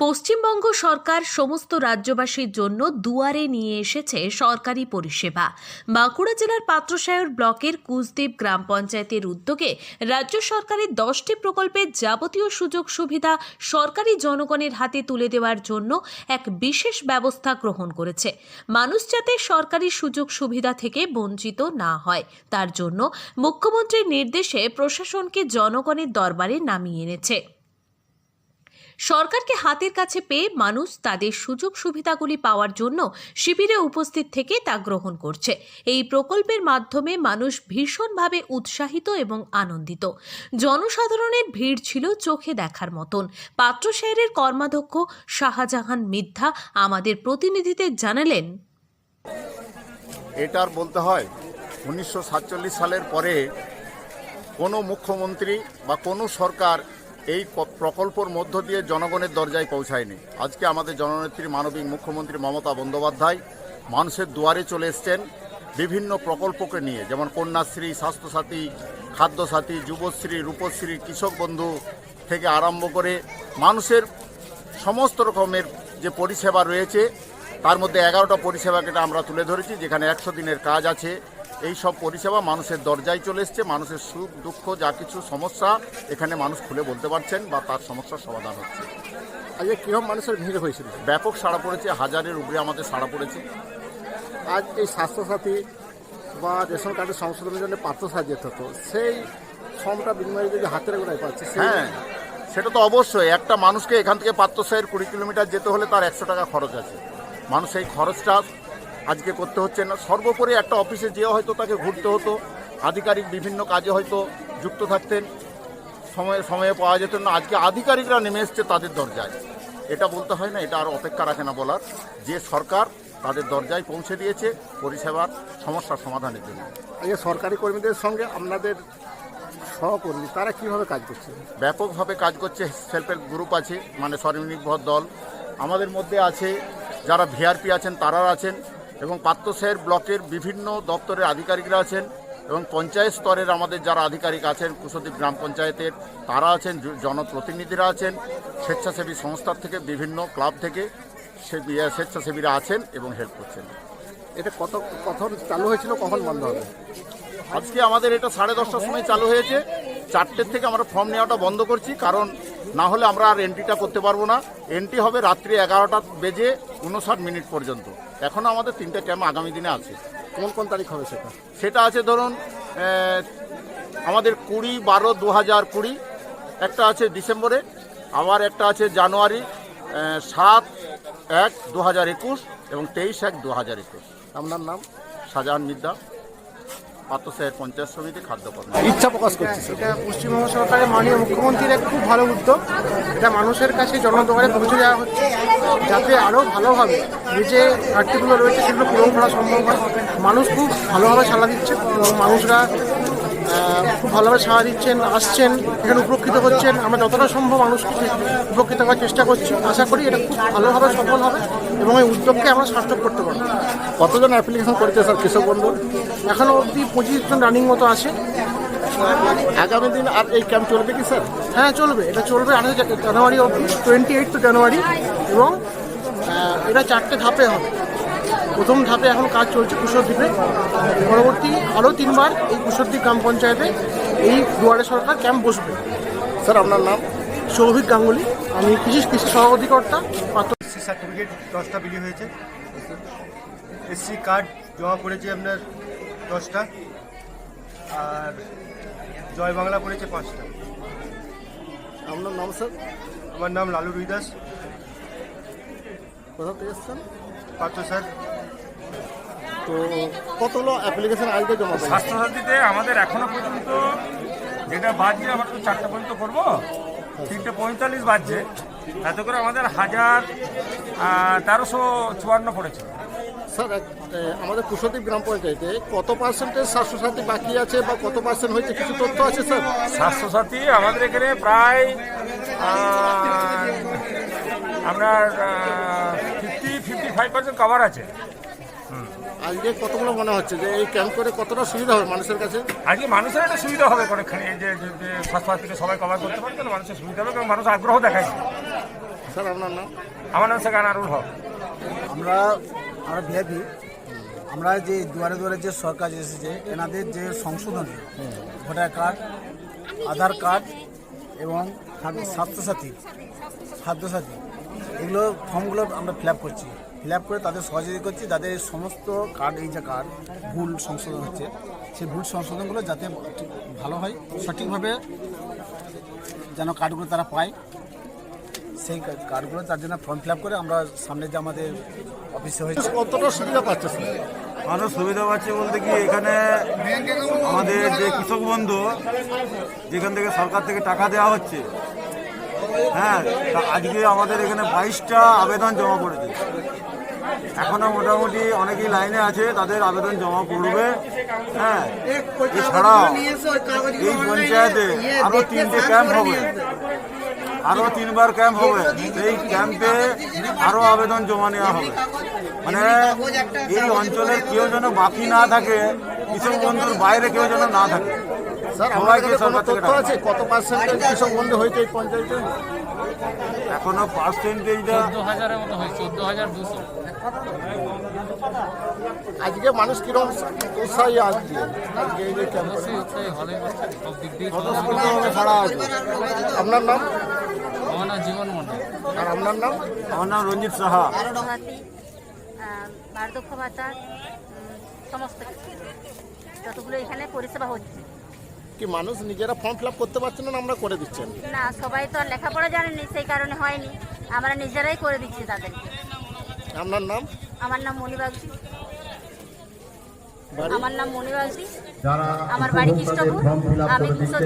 পশ্চিমবঙ্গ সরকার সমস্ত রাজ্যবাসীর জন্য দুয়ারে নিয়ে এসেছে সরকারি পরিষেবা। বাঁকুড়া জেলার পাত্রসায়র ব্লকের কুচদেব গ্রাম পঞ্চায়েতের উদ্যোগে রাজ্য সরকারের দশটি প্রকল্পের যাবতীয় সুযোগ সুবিধা সরকারি জনগণের হাতে তুলে দেওয়ার জন্য এক বিশেষ ব্যবস্থা গ্রহণ করেছে। মানুষ যাতে সরকারি সুযোগ সুবিধা থেকে বঞ্চিত না হয়, তার জন্য মুখ্যমন্ত্রীর নির্দেশে প্রশাসনকে জনগণের দরবারে নামিয়ে এনেছে। সরকারকে হাতের কাছে পেয়ে মানুষ তাদের সুযোগ সুবিধাগুলি পাওয়ার জন্য শিবিরে উপস্থিত থেকে তা গ্রহণ করছে। এই প্রকল্পের মাধ্যমে মানুষ ভীষণভাবে উৎসাহিত এবং আনন্দিত। জনসাধারণের ভিড় ছিল চোখে দেখার মতন। পাত্র শহরের কর্মাধ্যক্ষ শাহজাহান মিথ্যা আমাদের প্রতিনিধিদের জানালেন। এটার বলতে হয়, উনিশশো সাতচল্লিশ সালের পরে কোনো মুখ্যমন্ত্রী বা কোনো সরকার এই প্রকল্পর মধ্য দিয়ে জনগণের দরজায় পৌঁছায়নি। আজকে আমাদের জননেত্রী, মানবিক মুখ্যমন্ত্রী মমতা বন্দ্যোপাধ্যায় মানুষের দুয়ারে চলে এসছেন বিভিন্ন প্রকল্পকে নিয়ে। যেমন কন্যাশ্রী, স্বাস্থ্যসাথী, খাদ্যসাথী, যুবশ্রী, রূপশ্রী, কৃষক বন্ধু থেকে আরম্ভ করে মানুষের সমস্ত রকমের যে পরিষেবা রয়েছে, তার মধ্যে এগারোটা পরিষেবাকে আমরা তুলে ধরেছি, যেখানে একশো দিনের কাজ আছে। এই সব পরিষেবা মানুষের দরজায় চলে এসছে মানুষের সুখ দুঃখ যা কিছু সমস্যা এখানে মানুষ খুলে বলতে পারছেন বা তার সমস্যার সমাধান হচ্ছে। আজকে কীরকম মানুষের ভিড় হয়েছিল? ব্যাপক সাড়া পড়েছে হাজারের উপরে আমাদের সাড়া পড়েছে। আজ এই স্বাস্থ্যসাথী বা রেশন কার্ডের সংশোধনের জন্য পাত্র সাহায্য হতো। সেই ফর্মটা বিনিময়ে যদি হাতের গোড়ায় পাচ্ছে হ্যাঁ সেটা তো অবশ্যই। একটা মানুষকে এখান থেকে পাত্রসাহের কুড়ি কিলোমিটার যেতে হলে তার একশো টাকা খরচ আছে। মানুষ এই খরচটা আজকে করতে হচ্ছে না। সর্বোপরি একটা অফিসে যেয়ে হয়তো তাকে ঘুরতে হতো আধিকারিক বিভিন্ন কাজে হয়তো যুক্ত থাকতেন সময়ে সময়ে পাওয়া যেত না। আজকে আধিকারিকরা নেমে এসছে তাদের দরজায়। এটা বলতে হয় না এটা আর অপেক্ষা রাখে না বলার। যে সরকার তাদের দরজায় পৌঁছে দিয়েছে পরিষেবার সমস্যার সমাধানের জন্য। আজকে সরকারি কর্মীদের সঙ্গে আপনাদের সহকর্মী তারা কীভাবে কাজ করছে? ব্যাপকভাবে কাজ করছে সেলফ হেল্প গ্রুপ আছে মানে স্বনির্ভর দল। আমাদের মধ্যে আছে যারা ভিআরপি আছেন তারা আছেন। এবং পাত্রসাহের ব্লকের বিভিন্ন দপ্তরের আধিকারিকরা আছেন এবং পঞ্চায়েত স্তরের আমাদের যারা আধিকারিক আছেন কুশদ্বীপ গ্রাম পঞ্চায়েতের তারা আছেন জনপ্রতিনিধিরা আছেন স্বেচ্ছাসেবী সংস্থার থেকে বিভিন্ন ক্লাব থেকে সে- ইয়ে, স্বেচ্ছাসেবীরা আছেন এবং হেল্প করছেন। এটা কত কখন চালু হয়েছিল? কখন বন্ধ হবে? আজকে আমাদের এটা সাড়ে দশটার সময় চালু হয়েছে। চারটের থেকে আমরা ফর্ম নেওয়াটা বন্ধ করছি কারণ না হলে আমরা আর এন্ট্রিটা করতে পারব না। এন্ট্রি হবে রাত্রি এগারোটা বেজে উনষাট মিনিট পর্যন্ত। এখনও আমাদের তিনটে ক্যাম্প আগামী দিনে আছে। কোন কোন তারিখ হবে সেটা? সেটা আছে ধরুন আমাদের কুড়ি বারো দু হাজার কুড়ি একটা আছে ডিসেম্বরে আবার একটা আছে জানুয়ারি সাত এক দু হাজার একুশ এবং তেইশ এক দু হাজার একুশ। আপনার নাম? শাহজাহান মিদ্দা। পাত্রসাহের পঞ্চায়েত সমিতি খাদ্য ইচ্ছা প্রকাশ করছে এটা পশ্চিমবঙ্গ সরকারের মাননীয় মুখ্যমন্ত্রীর এক খুব ভালো উদ্যোগ। এটা মানুষের কাছে জনদোকানে পৌঁছে দেওয়া হচ্ছে যাতে আরও ভালোভাবে যে ঘাটতিগুলো রয়েছে সেগুলো পূরণ করা সম্ভব হয়। মানুষ খুব ভালোভাবে সাড়া দিচ্ছে এবং মানুষরা ভালোভাবে সাড়া দিচ্ছেন আসছেন এখানে উপকৃত হচ্ছেন। আমরা যতটা সম্ভব মানুষকে উপকৃত করার চেষ্টা করছি। আশা করি এটা খুব ভালোভাবে সফল হবে এবং এই উদ্যোগকে আমরা সার্থক করতে পারব। কতজন অ্যাপ্লিকেশন করেছে স্যার কৃষক বন্ধু? এখনও অবধি পঁচিশ জন রানিং মতো আছে। আগামী দিন আর এই ক্যাম্প চলবে কি স্যার? হ্যাঁ চলবে। এটা চলবে আঠাশে জানুয়ারি অবধি টোয়েন্টি এইট জানুয়ারি এবং এটা চারটে ধাপে হবে। প্রথম ধাপে এখন কাজ চলছে কুশরদ্বীপে পরবর্তী আরও তিনবার এই কুশরদ্বীপ গ্রাম পঞ্চায়েতে এই দুয়ারে সরকার ক্যাম্প বসবে। স্যার আপনার নাম? সৌভিক গাঙ্গুলি। আমি কৃষি কৃষি সভাধিকর্তা পাত্র এসসি সার্টিফিকেট দশটা বিলি হয়েছে। এসসি কার্ড জমা পড়েছে আপনার দশটা। আর জয় বাংলা পড়েছে পাঁচটা। আপনার নাম স্যার? আমার নাম লালু রুইদাস। কোথা থেকে এসছেন? পাত্র স্যার। তো কতগুলো অ্যাপ্লিকেশন আজকে জমা স্বাস্থ্যসাথীতে আমাদের এখনও পর্যন্ত যেটা বাজছে আমরা তো চারটে পর্যন্ত করব। তিনটে পঁয়তাল্লিশ বাজছে। এত করে আমাদের হাজার তেরোশো চুয়ান্ন পড়েছে। স্যার আমাদের কুশদ্বীপ গ্রাম পঞ্চায়েতে কত পার্সেন্টেজ স্বাস্থ্যসাথী বাকি আছে বা কত পার্সেন্ট হয়েছে? কিছু তথ্য আছে স্যার? স্বাস্থ্যসাথী আমাদের এখানে প্রায় আপনার fifty fifty five percent cover আছে। আজকে কতগুলো মনে হচ্ছে যে এই ক্যাম্প করে কতটা সুবিধা হবে মানুষের কাছে? আজকে মানুষের একটা সুবিধা হবে অনেকখানি এই যে স্বাস্থ্য স্বাস্থ্যসাথীকে সবাই কভার করতে পারবে তাহলে মানুষের সুবিধা হবে কারণ মানুষ আগ্রহ দেখায় স্যার আপনার নাম? আমার নাম শেখ আনারুল হক। আমরা আমরা ভিআইপি আমরা যে দুয়ারে দুয়ারে যে সরকার এসেছে এনাদের যে সংশোধন ভোটার কার্ড আধার কার্ড এবং খাদ্য- স্বাস্থ্যসাথী খাদ্যসাথী এগুলো ফর্মগুলো আমরা ফিল আপ করছি। ফিল আপ করে তাদের সহযোগিতা করছি যাদের সমস্ত কার্ড এই যে কার্ড ভুল সংশোধন হচ্ছে সেই ভুল সংশোধনগুলো যাতে ভালো হয় সঠিকভাবে যেন কার্ডগুলো তারা পায়। সেই কার্ডগুলো তার জন্য ফর্ম ফিল আপ করে আমরা সামনে যে আমাদের অফিসে হয়েছে। কতটা সুবিধা পাচ্ছে আরও সুবিধা পাচ্ছে বলতে কি এখানে আমাদের যে কৃষক বন্ধু যেখান থেকে সরকার থেকে টাকা দেওয়া হচ্ছে হ্যাঁ তা আজকে আমাদের এখানে বাইশটা আবেদন জমা পড়েছে। এখনও মোটামুটি অনেকেই লাইনে আছে, তাদের আবেদন জমা পড়বে। হ্যাঁ এছাড়াও এই পঞ্চায়েতে আরও তিনটে ক্যাম্প হবে। আরও তিনবার ক্যাম্প হবে। এই ক্যাম্পে আরও আবেদন জমা নেওয়া হবে। মানে এই অঞ্চলের কেউ যেন বাকি না থাকে, কৃষক বন্ধুর বাইরে কেউ যেন না থাকে। স্যার কোনো তথ্য আছে? কত পার্সেন্টেজ কৃষক বন্ধু হয়েছে এই পঞ্চায়েতে? এখনও পার্সেন্টেজটা আজকে মানুষ কীরকম উৎসাহী আজকে আজকে এই যে ক্যাম্প স্বতঃস্ফূর্ত ভাবে সারা আছে। আপনার নাম? জীবন মন্ডল আর আপনার নাম? আমার নাম রঞ্জিত সাহা। বার্ধক্য ভাতা সমস্ত যতগুলো এখানে পরিষেবা হচ্ছে কি মানুষ নিজেরা ফর্ম ফিল আপ করতে পারছেন না আমরা করে দিচ্ছেন না সবাই তো আর লেখাপড়া জানেনি সেই কারণে হয়নি। আমরা নিজেরাই করে দিচ্ছি তাদের। আপনার নাম? আমার নাম মনি বাগজি আমার নাম মনি বাগজি আমার বাড়ি কৃষ্ণপুর। আমি কৃষক